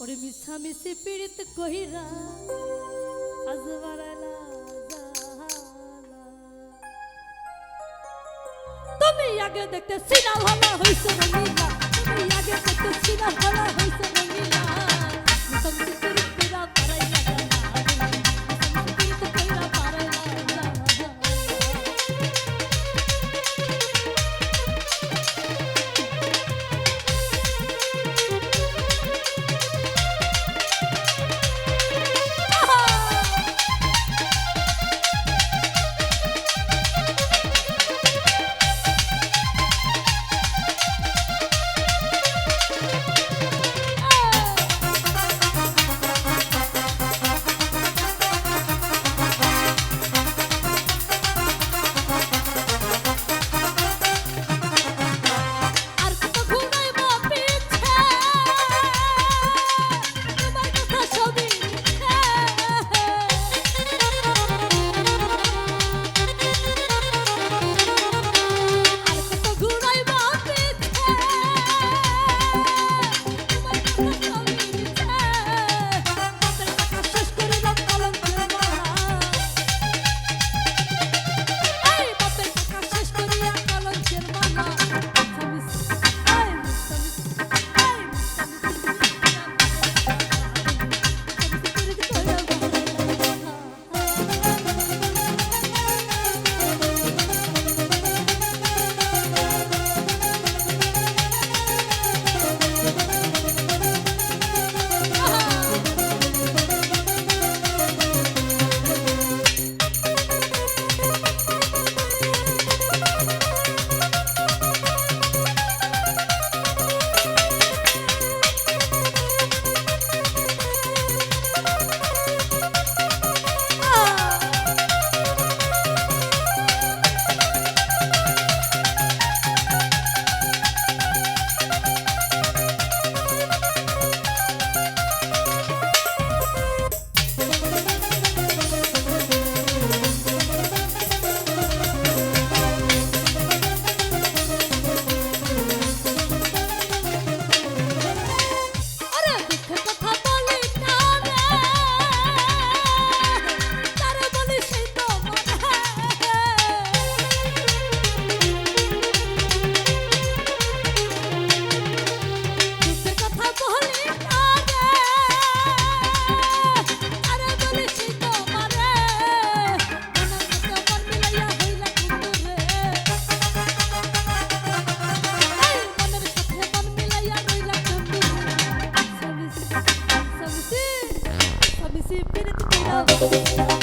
ওরে মিছামিছি পীড়িত কহিরা আজ বাড়াইলা তুমি আগে দেখতে সিনা ভাবা হয়েছে Thank you.